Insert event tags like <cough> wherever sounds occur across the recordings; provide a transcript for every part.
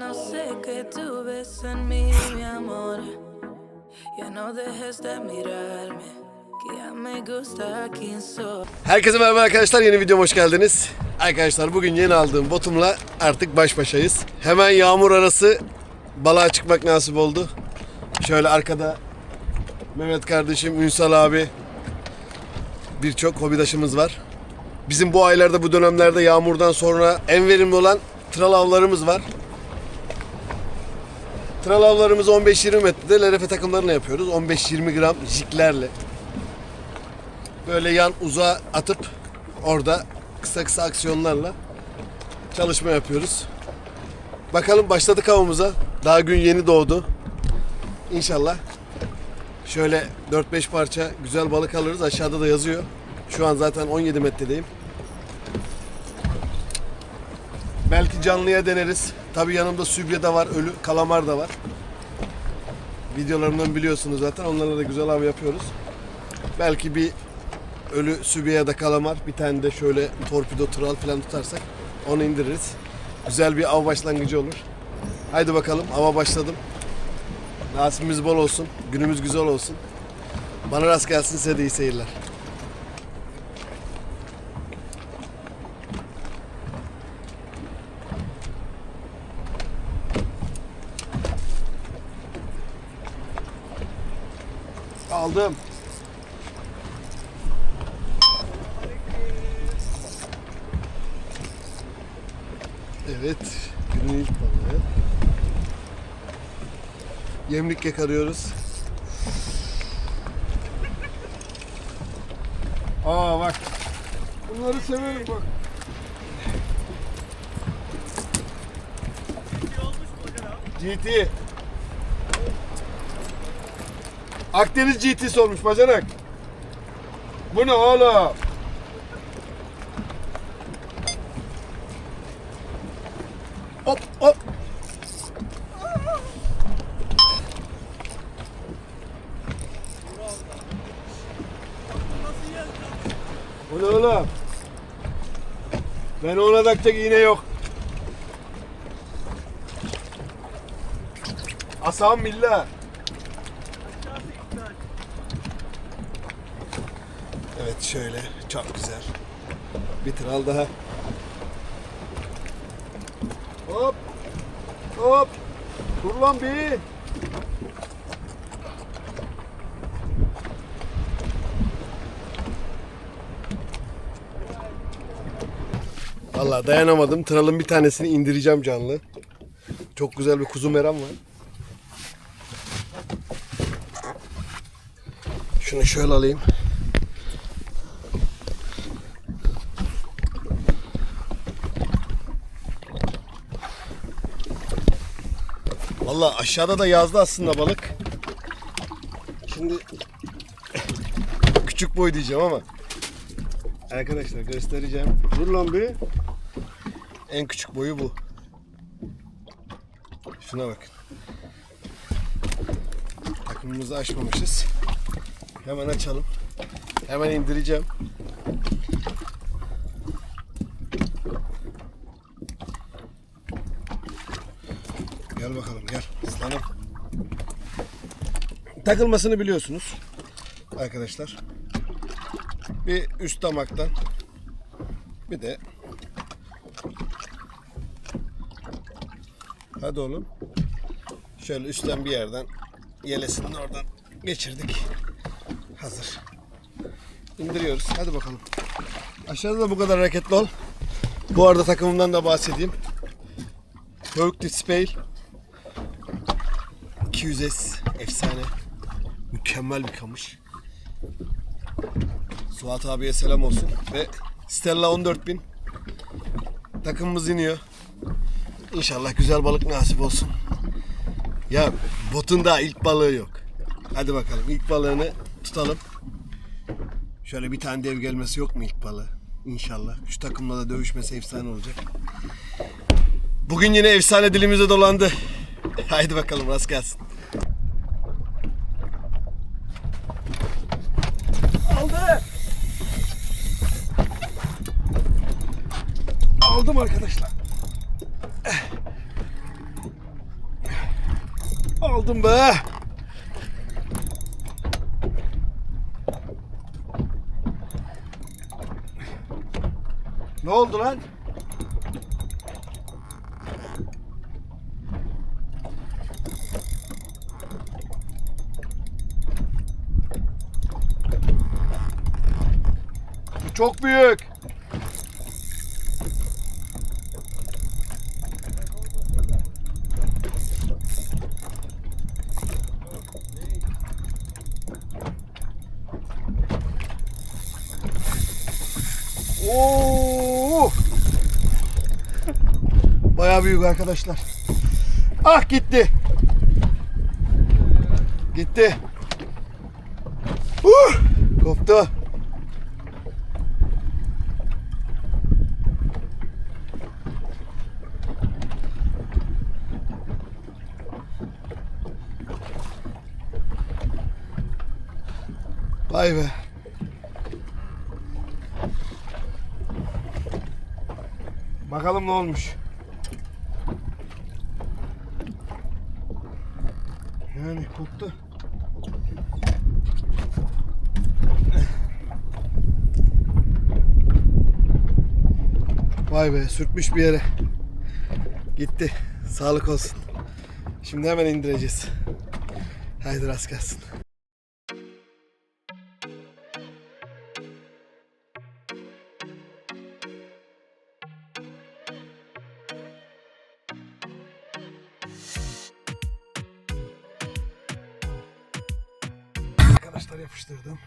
No sé qué tú ves en mí, mi amor. Ya no dejes de mirarme. Herkese merhaba arkadaşlar yeni videoma hoş geldiniz. Arkadaşlar bugün yeni aldığım botumla artık baş başayız. Hemen yağmur arası balığa çıkmak nasip oldu. Şöyle arkada Mehmet kardeşim, Ünsal abi birçok hobidaşımız var. Bizim bu aylarda bu dönemlerde yağmurdan sonra en verimli olan tral avlarımız var. Tral avlarımızı 15-20 metrede LRF takımlarına yapıyoruz. 15-20 gram jiklerle. Böyle yan uzağa atıp orada kısa kısa aksiyonlarla çalışma yapıyoruz. Bakalım başladık avımıza. Daha gün yeni doğdu. İnşallah şöyle 4-5 parça güzel balık alırız. Aşağıda da yazıyor. Şu an zaten 17 metredeyim. Belki canlıya deneriz. Tabi yanımda sübye de var, ölü kalamar da var. Videolarımdan biliyorsunuz zaten. Onlarla da güzel av yapıyoruz. Belki bir ölü sübye ya da kalamar, bir tane de şöyle torpido tral falan tutarsak onu indiririz. Güzel bir av başlangıcı olur. Haydi bakalım ava başladım. Nasibimiz bol olsun, günümüz güzel olsun. Bana rast gelsin size de iyi seyirler. Aldım. Evet, günün ilk balığı. Yemlik yakarıyoruz. Aa bak. Bunları severim bak. GT. Akdeniz GT'si olmuş bacanak. Bu ne oğlum? Hop hop. Bu ne oğlum? Ben ona takacak iğne yok. Asam billah. Evet şöyle çok güzel. Bir tral daha. Hop. Hop. Dur lan bir. Vallahi dayanamadım. Tralın bir tanesini indireceğim canlı. Çok güzel bir kuzu meram var. Şunu şöyle alayım. Vallahi aşağıda da yazdı aslında balık. Şimdi küçük boy diyeceğim ama arkadaşlar göstereceğim. Dur lan bir. En küçük boyu bu. Şuna bakın. Takımımızı açmamışız. Hemen açalım. Hemen indireceğim. Gel bakalım gel. Aslanım. Takılmasını biliyorsunuz. Arkadaşlar. Bir üst damaktan bir de Hadi oğlum. Şöyle üstten bir yerden yelesinin oradan geçirdik. Hazır. İndiriyoruz. Hadi bakalım. Aşağıda da bu kadar hareketli ol. Bu arada takımımdan da bahsedeyim. Turkish Spale 200S efsane. Mükemmel bir kamış. Suat abiye selam olsun. Ve Stella 14000 takımımız iniyor. İnşallah güzel balık nasip olsun. Ya botun daha ilk balığı yok. Hadi bakalım ilk balığını tutalım. Şöyle bir tane dev gelmesi yok mu ilk balığı? İnşallah. Şu takımla da dövüşmesi efsane olacak. Bugün yine efsane dilimize dolandı. <laughs> Haydi bakalım rast gelsin. Aldım arkadaşlar. Aldım be. Ne oldu lan? Çok büyük. Oo! <laughs> Bayağı büyük arkadaşlar. Ah gitti. Gitti. Uh! Koptu. Vay be. Bakalım ne olmuş. Yani koptu. Vay be sürtmüş bir yere. Gitti. Sağlık olsun. Şimdi hemen indireceğiz. Haydi rast gelsin. Yapıştırdım.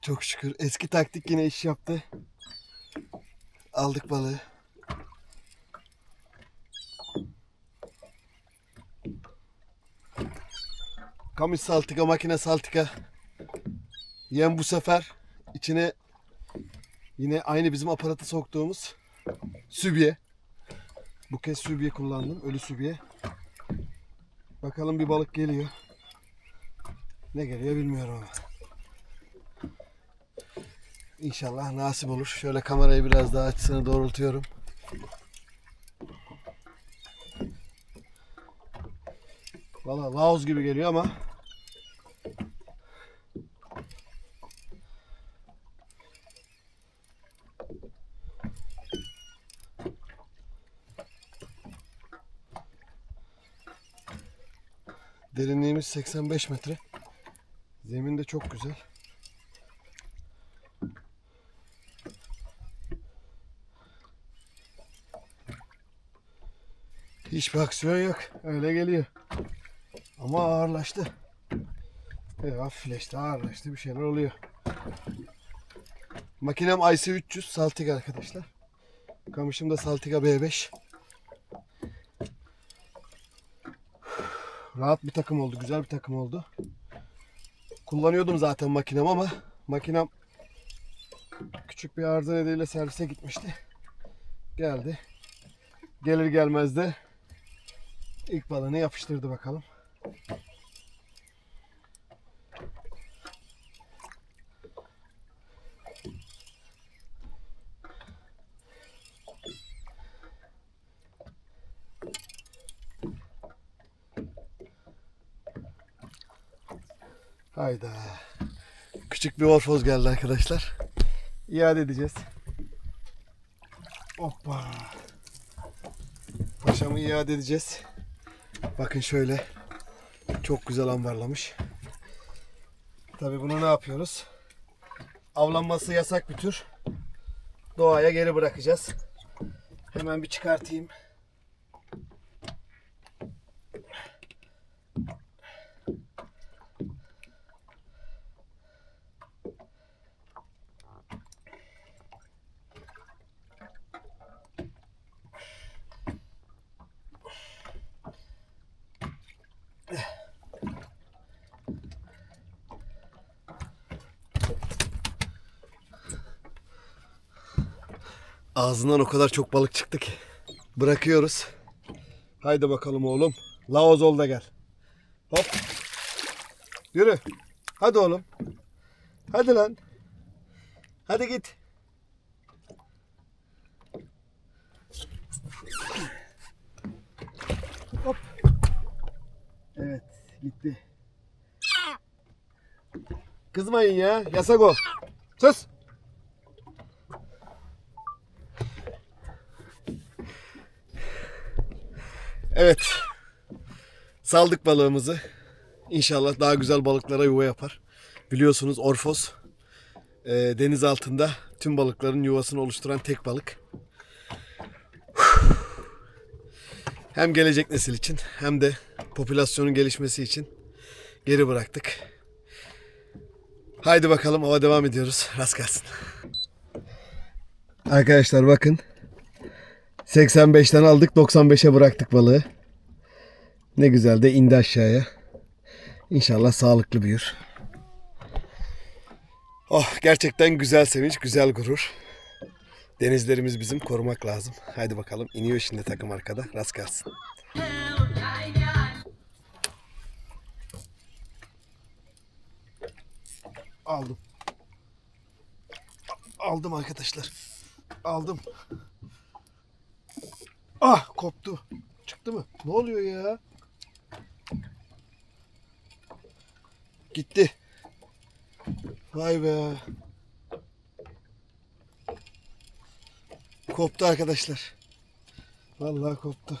Çok şükür eski taktik yine iş yaptı. Aldık balığı. Kamış saltika, makine saltika. Yem bu sefer içine yine aynı bizim aparatı soktuğumuz sübye. Bu kez sübye kullandım. Ölü sübye. Bakalım bir balık geliyor. Ne geliyor bilmiyorum ama. İnşallah nasip olur. Şöyle kamerayı biraz daha açısını doğrultuyorum. Valla Laos gibi geliyor ama 85 metre. Zemin de çok güzel. Hiçbir aksiyon yok. Öyle geliyor. Ama ağırlaştı. Evet, hafifleşti, ağırlaştı. Bir şeyler oluyor. Makinem IC300 Saltiga arkadaşlar. Kamışım da Saltiga B5. Rahat bir takım oldu. Güzel bir takım oldu. Kullanıyordum zaten makinem ama makinem küçük bir arıza nedeniyle servise gitmişti. Geldi. Gelir gelmez de ilk balığını yapıştırdı bakalım. Hayda. Küçük bir orfoz geldi arkadaşlar. İade edeceğiz. Hoppa. Paşamı iade edeceğiz. Bakın şöyle. Çok güzel ambarlamış. Tabi bunu ne yapıyoruz? Avlanması yasak bir tür. Doğaya geri bırakacağız. Hemen bir çıkartayım. Ağzından o kadar çok balık çıktı ki. Bırakıyoruz. Haydi bakalım oğlum. Laoz ol da gel. Hop. Yürü. Hadi oğlum. Hadi lan. Hadi git. Hop. Evet gitti. Kızmayın ya. Yasak o. Sus. Evet. Saldık balığımızı. İnşallah daha güzel balıklara yuva yapar. Biliyorsunuz Orfos e, deniz altında tüm balıkların yuvasını oluşturan tek balık. Hem gelecek nesil için hem de popülasyonun gelişmesi için geri bıraktık. Haydi bakalım hava devam ediyoruz. Rast gelsin. Arkadaşlar bakın. 85'ten aldık 95'e bıraktık balığı. Ne güzel de indi aşağıya. İnşallah sağlıklı büyür. Oh gerçekten güzel sevinç, güzel gurur. Denizlerimiz bizim korumak lazım. Haydi bakalım iniyor şimdi takım arkada. Rast gelsin. Aldım. Aldım arkadaşlar. Aldım. Ah koptu. Çıktı mı? Ne oluyor ya? Gitti. Vay be. Koptu arkadaşlar. Vallahi koptu.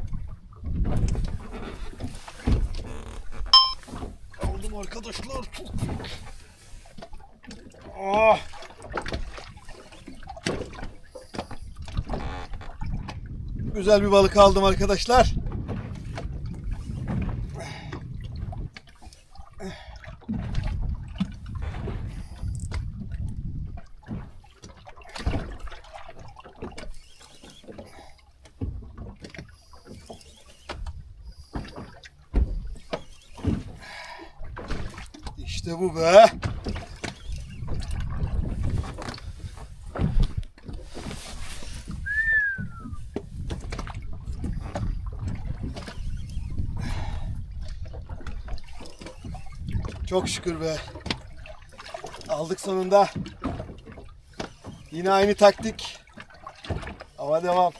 Ah. Güzel bir balık aldım arkadaşlar. İşte bu be. Çok şükür be. Aldık sonunda. Yine aynı taktik. Hava devam.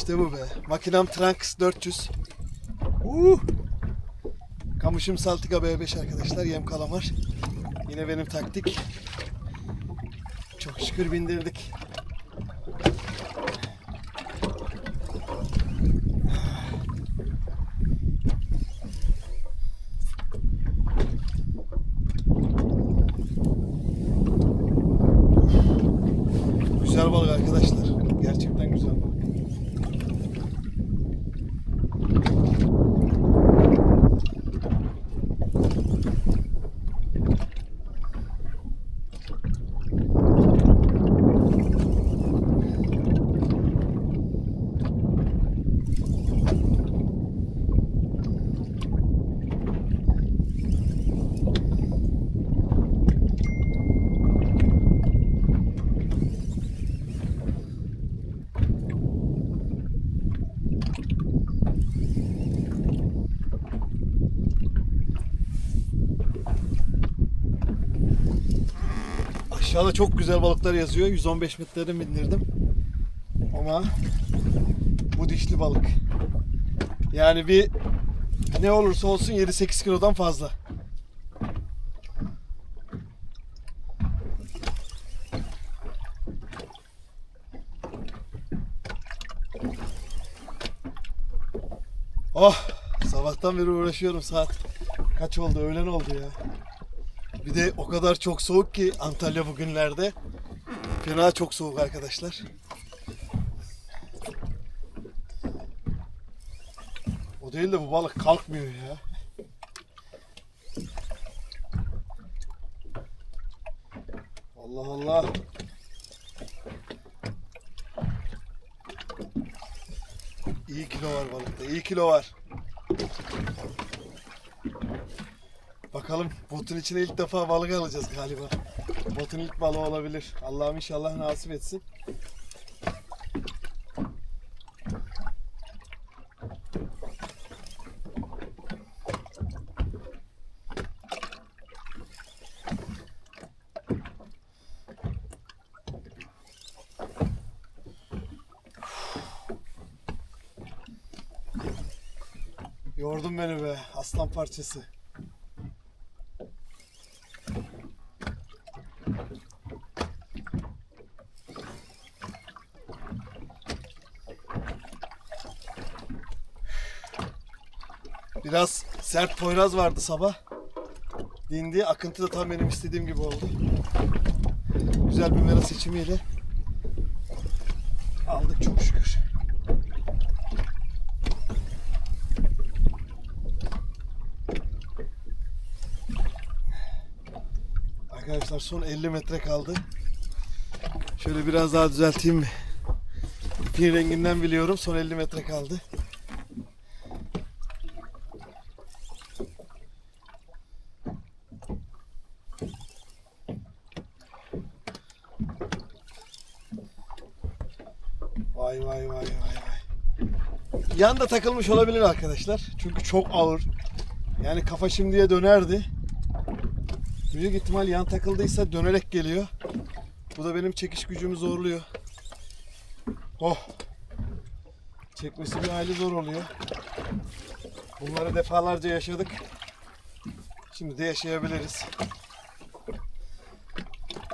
İşte bu be. Makinam Tranx 400. Uh! Kamışım Saltika B5 arkadaşlar. Yem kalamar. Yine benim taktik. Çok şükür bindirdik. Aşağıda çok güzel balıklar yazıyor. 115 metreden bindirdim. Ama bu dişli balık. Yani bir ne olursa olsun 7-8 kilodan fazla. Oh! Sabahtan beri uğraşıyorum saat. Kaç oldu? Öğlen oldu ya. Bir de o kadar çok soğuk ki Antalya bugünlerde. Fena çok soğuk arkadaşlar. O değil de bu balık kalkmıyor ya. Allah Allah. İyi kilo var balıkta. iyi kilo var. Bakalım botun içine ilk defa balık alacağız galiba. Botun ilk balığı olabilir. Allah'ım inşallah nasip etsin. Yordun beni be aslan parçası. Biraz sert poyraz vardı sabah. Dindi. Akıntı da tam benim istediğim gibi oldu. Güzel bir mera seçimiyle aldık çok şükür. Arkadaşlar son 50 metre kaldı. Şöyle biraz daha düzelteyim mi? İpin renginden biliyorum. Son 50 metre kaldı. Vay vay vay vay vay. Yan da takılmış olabilir arkadaşlar. Çünkü çok ağır. Yani kafa şimdiye dönerdi. Büyük ihtimal yan takıldıysa dönerek geliyor. Bu da benim çekiş gücümü zorluyor. Oh. Çekmesi bir hayli zor oluyor. Bunları defalarca yaşadık. Şimdi de yaşayabiliriz.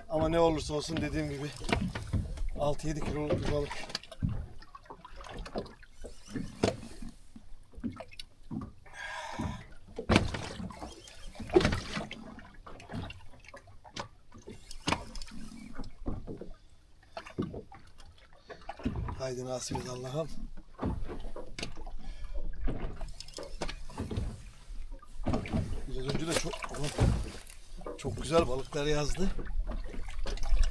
Ama ne olursa olsun dediğim gibi 6-7 kiloluk bir balık. Haydi nasip et Allah'ım. Biraz önce de çok çok güzel balıklar yazdı.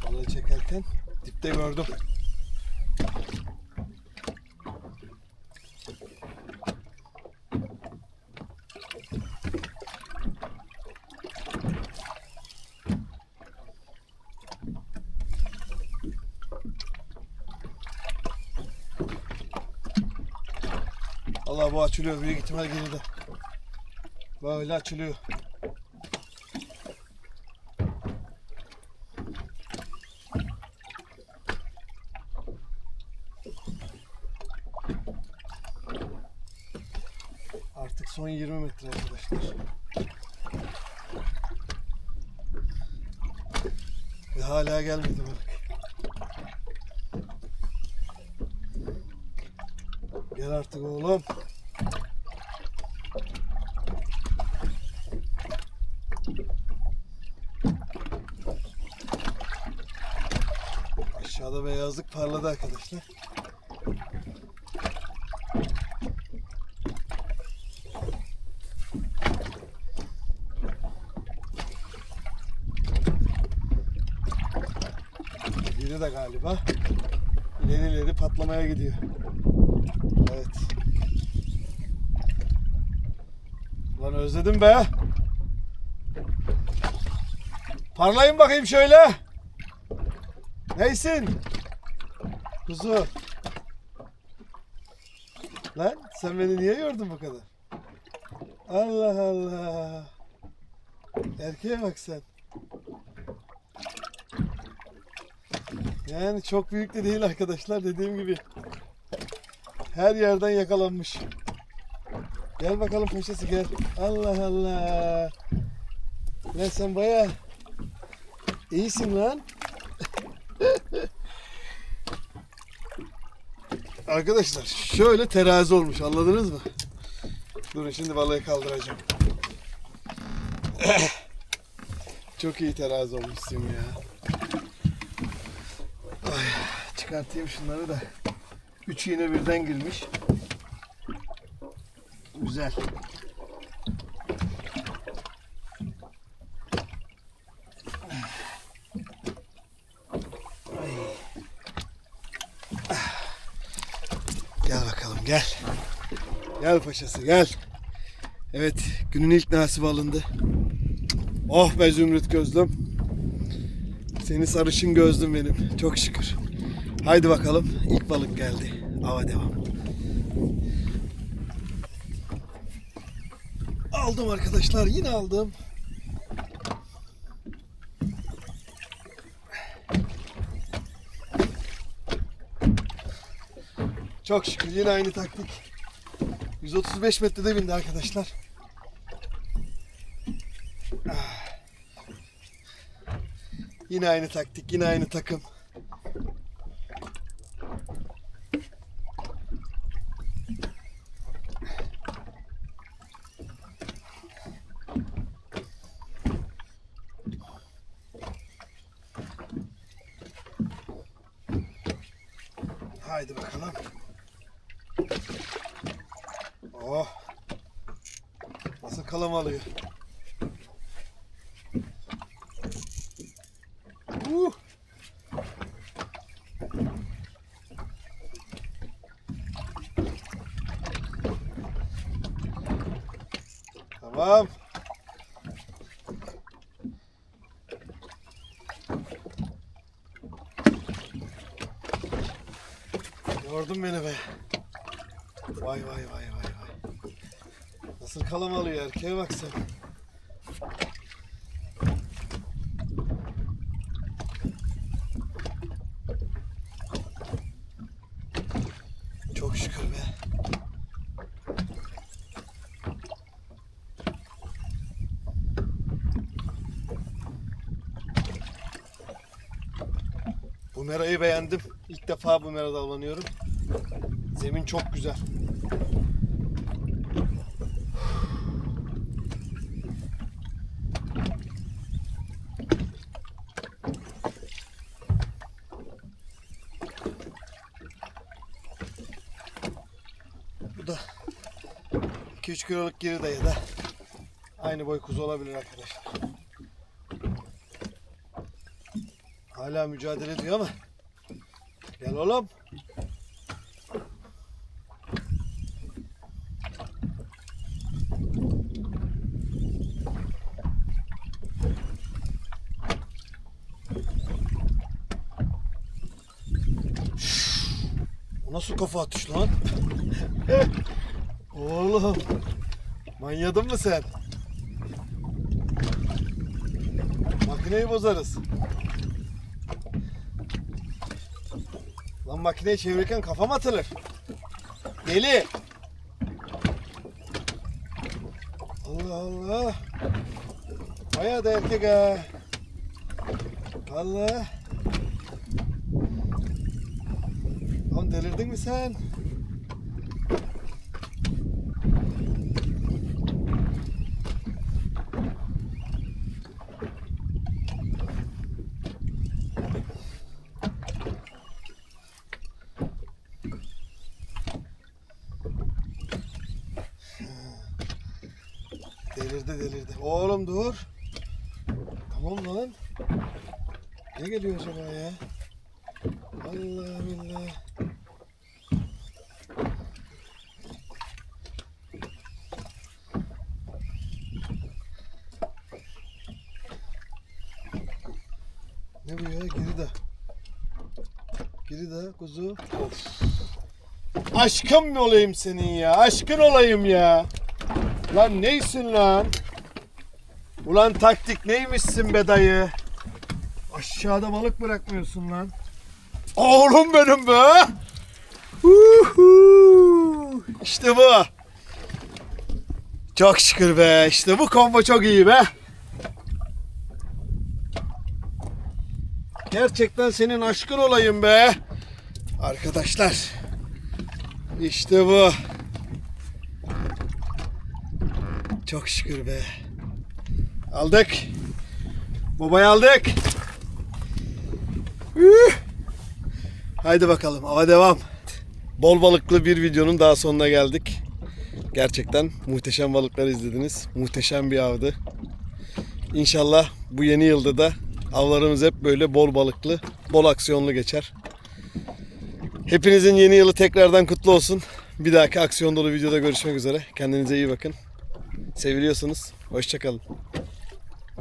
Balığı çekerken dipte gördüm. Allah bu açılıyor büyük ihtimal geride. Böyle açılıyor. Artık son 20 metre arkadaşlar. Ve hala gelmedi balık. Gel artık oğlum. Aşağıda beyazlık parladı arkadaşlar. Biri de galiba ileri ileri patlamaya gidiyor. Evet. Ulan özledim be. Parlayın bakayım şöyle. Neysin? Kuzu. Lan sen beni niye yordun bu kadar? Allah Allah. Erkeğe bak sen. Yani çok büyük de değil arkadaşlar dediğim gibi. Her yerden yakalanmış. Gel bakalım paşası gel. Allah Allah. Lan sen baya iyisin lan. <laughs> Arkadaşlar şöyle terazi olmuş anladınız mı? Durun şimdi balığı kaldıracağım. <coughs> Çok iyi terazi olmuşsun ya. Çıkartayım şunları da. Üç iğne birden girmiş. Güzel. Gel bakalım gel. Gel paşası gel. Evet günün ilk nasibi alındı. Oh be Zümrüt gözlüm. Seni sarışın gözlüm benim. Çok şükür. Haydi bakalım. ilk balık geldi. Ava devam. Aldım arkadaşlar. Yine aldım. Çok şükür yine aynı taktik. 135 metrede bindi arkadaşlar. Ah. Yine aynı taktik, yine aynı takım. Haydi bakalım. Oh. Nasıl kalam alıyor. Uh. Tamam. Yordun beni be. Vay vay vay vay. Nasıl kalam alıyor erkeğe bak sen. Çok şükür be. Bu merayı beğendim. İlk defa bu merada avlanıyorum. Zemin çok güzel. Bu da 2-3 kiloluk geri dayı da aynı boy kuzu olabilir arkadaşlar. Hala mücadele ediyor ama gel oğlum. Nasıl kafa atış lan? <laughs> Oğlum. Manyadın mı sen? Makineyi bozarız. Lan makineyi çevirirken kafam atılır. Deli. Allah Allah. Bayağı da erkek ha. Allah. Lan delirdin mi sen? Delirdi delirdi. Oğlum dur. Tamam lan. Ne geliyor acaba ya? Allah billah. Ne bu ya? Geri de kuzu. Of. Aşkım olayım senin ya? Aşkın olayım ya. Lan neysin lan? Ulan taktik neymişsin be dayı? Aşağıda balık bırakmıyorsun lan. Oğlum benim be. Uhu. İşte bu. Çok şükür be. İşte bu combo çok iyi be. Gerçekten senin aşkın olayım be. Arkadaşlar. İşte bu. Çok şükür be. Aldık. Babayı aldık. Üh. Haydi bakalım hava devam. Bol balıklı bir videonun daha sonuna geldik. Gerçekten muhteşem balıklar izlediniz. Muhteşem bir avdı. İnşallah bu yeni yılda da avlarımız hep böyle bol balıklı, bol aksiyonlu geçer. Hepinizin yeni yılı tekrardan kutlu olsun. Bir dahaki aksiyon dolu videoda görüşmek üzere. Kendinize iyi bakın. Seviliyorsunuz. Hoşçakalın.